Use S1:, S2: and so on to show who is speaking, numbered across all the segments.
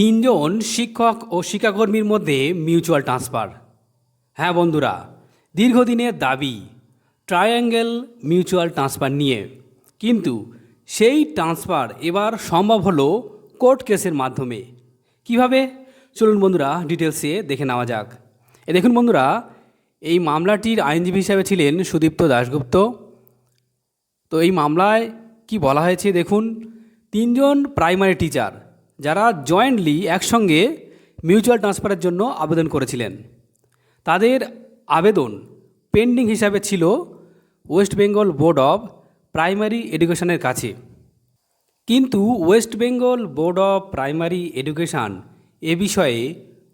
S1: তিনজন শিক্ষক ও শিক্ষাকর্মীর মধ্যে মিউচুয়াল ট্রান্সফার। হ্যাঁ বন্ধুরা, দীর্ঘদিনের দাবি, ট্রায়াঙ্গেল মিউচুয়াল ট্রান্সফার নিয়ে। কিন্তু সেই ট্রান্সফার এবার সম্ভব হলো কোর্ট কেসের মাধ্যমে। কীভাবে? চলুন বন্ধুরা ডিটেলসে দেখে নেওয়া যাক। এ দেখুন বন্ধুরা, এই মামলাটির আইনজীবী হিসাবে ছিলেন সুদীপ্ত দাশগুপ্ত। তো এই মামলায় কি বলা হয়েছে দেখুন, তিনজন প্রাইমারি টিচার যারা জয়েন্টলি একসঙ্গে মিউচুয়াল ট্রান্সফারের জন্য আবেদন করেছিলেন, তাদের আবেদন পেন্ডিং হিসাবে ছিল West Bengal board of primary এডুকেশনের কাছে। কিন্তু West Bengal board of primary education এ বিষয়ে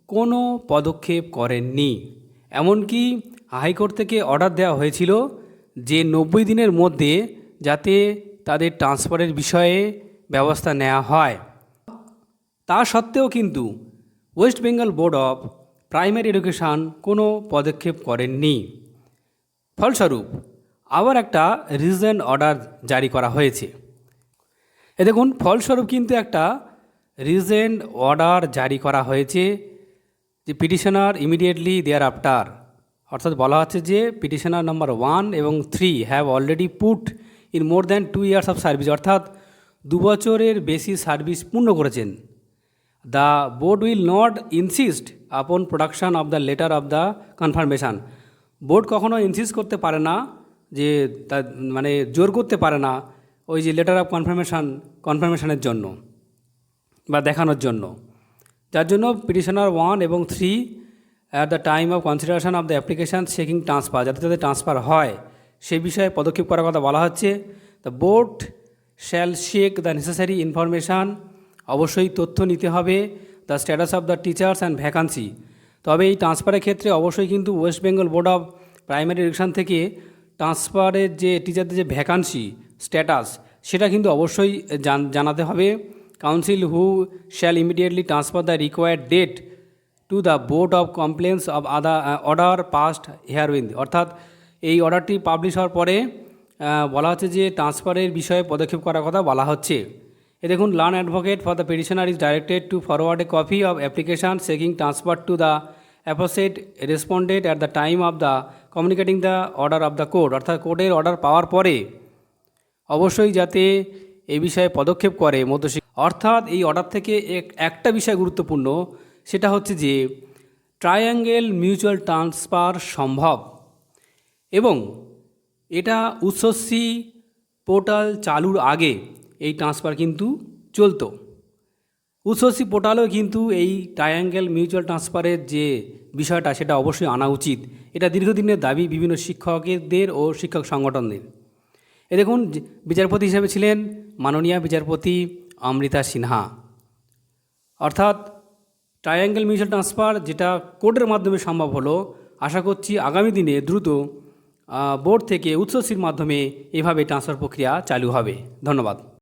S1: কোনো পদক্ষেপ করেননি। এমনকি হাইকোর্ট থেকে অর্ডার দেওয়া হয়েছিল যে নব্বই দিনের মধ্যে যাতে তাদের ট্রান্সফারের বিষয়ে ব্যবস্থা নেওয়া হয়। তা সত্ত্বেও কিন্তু West Bengal board of primary education কোনো পদক্ষেপ করেননি। ফলস্বরূপ, আবার একটা রিজেন্ট অর্ডার জারি করা হয়েছে। এ দেখুন, ফলস্বরূপ কিন্তু একটা রিজেন্ট অর্ডার জারি করা হয়েছে যে পিটিশনার ইমিডিয়েটলি দেয়ার আফটার। অর্থাৎ বলা হচ্ছে যে পিটিশনার নাম্বার ওয়ান এবং three have already put in more than two years of service, অর্থাৎ দু বছরের বেশি সার্ভিস পূর্ণ করেছেন। The board will not insist upon production of the letter of the confirmation board কখনো ইনসিস্ট করতে পারে না যে তা মানে জোর করতে পারে না ওই যে লেটার অফ কনফার্মেশন কনফার্মেশনের জন্য বা দেখানোর জন্য। যার জন্য পিটিশনার ওয়ান এবং three at the time of consideration of the application seeking transfer যাতে যাতে ট্রান্সফার হয়, সেই বিষয়ে পদক্ষেপ করার কথা বলা হচ্ছে। The board shall seek the necessary information অবশ্যই তথ্য নিতে হবে the status of the teachers and vacancy তবে এই ট্রান্সফারের ক্ষেত্রে অবশ্যই কিন্তু West Bengal board of primary education থেকে ট্রান্সফারের যে টিচারদের যে ভ্যাকান্সি স্ট্যাটাস সেটা কিন্তু অবশ্যই জান- জানাতে হবে। Counsel who shall immediately transfer the required date to the board of compliance of other order passed herein অর্থাৎ এই অর্ডারটি পাবলিশ হওয়ার পরে বলা হচ্ছে যে ট্রান্সফারের বিষয়ে পদক্ষেপ করার কথা বলা হচ্ছে। এ দেখুন learned advocate for the petitioner is directed to forward a copy of application seeking transfer to the apposite respondent at the time of the communicating the order of the court অর্থাৎ কোর্টের অর্ডার পাওয়ার পরে অবশ্যই যাতে এ বিষয়ে পদক্ষেপ করে মধ্যশিক্ষা। অর্থাৎ এই অর্ডার থেকে এক, একটা বিষয় গুরুত্বপূর্ণ, সেটা হচ্ছে যে ট্রায়াঙ্গেল মিউচুয়াল ট্রান্সফার সম্ভব। এবং এটা উচ্চশ্রী পোর্টাল চালুর আগে এই ট্রান্সফার কিন্তু চলতো। উচ্চশ্রী পোর্টালেও কিন্তু এই ট্রায়াঙ্গেল মিউচুয়াল ট্রান্সফারের যে বিষয়টা, সেটা অবশ্যই আনা উচিত। এটা দীর্ঘদিনের দাবি বিভিন্ন শিক্ষকদের ও শিক্ষক সংগঠনদের। এ দেখুন বিচারপতি হিসেবে ছিলেন মাননীয় বিচারপতি অমৃতা সিনহা। অর্থাৎ ট্রায়াঙ্গেল মিউচুয়াল ট্রান্সফার যেটা কোর্টের মাধ্যমে সম্ভব হলো, আশা করছি আগামী দিনে দ্রুত বোর্ড থেকে উচ্চশ্রীর মাধ্যমে এভাবে ট্রান্সফার প্রক্রিয়া চালু হবে। ধন্যবাদ।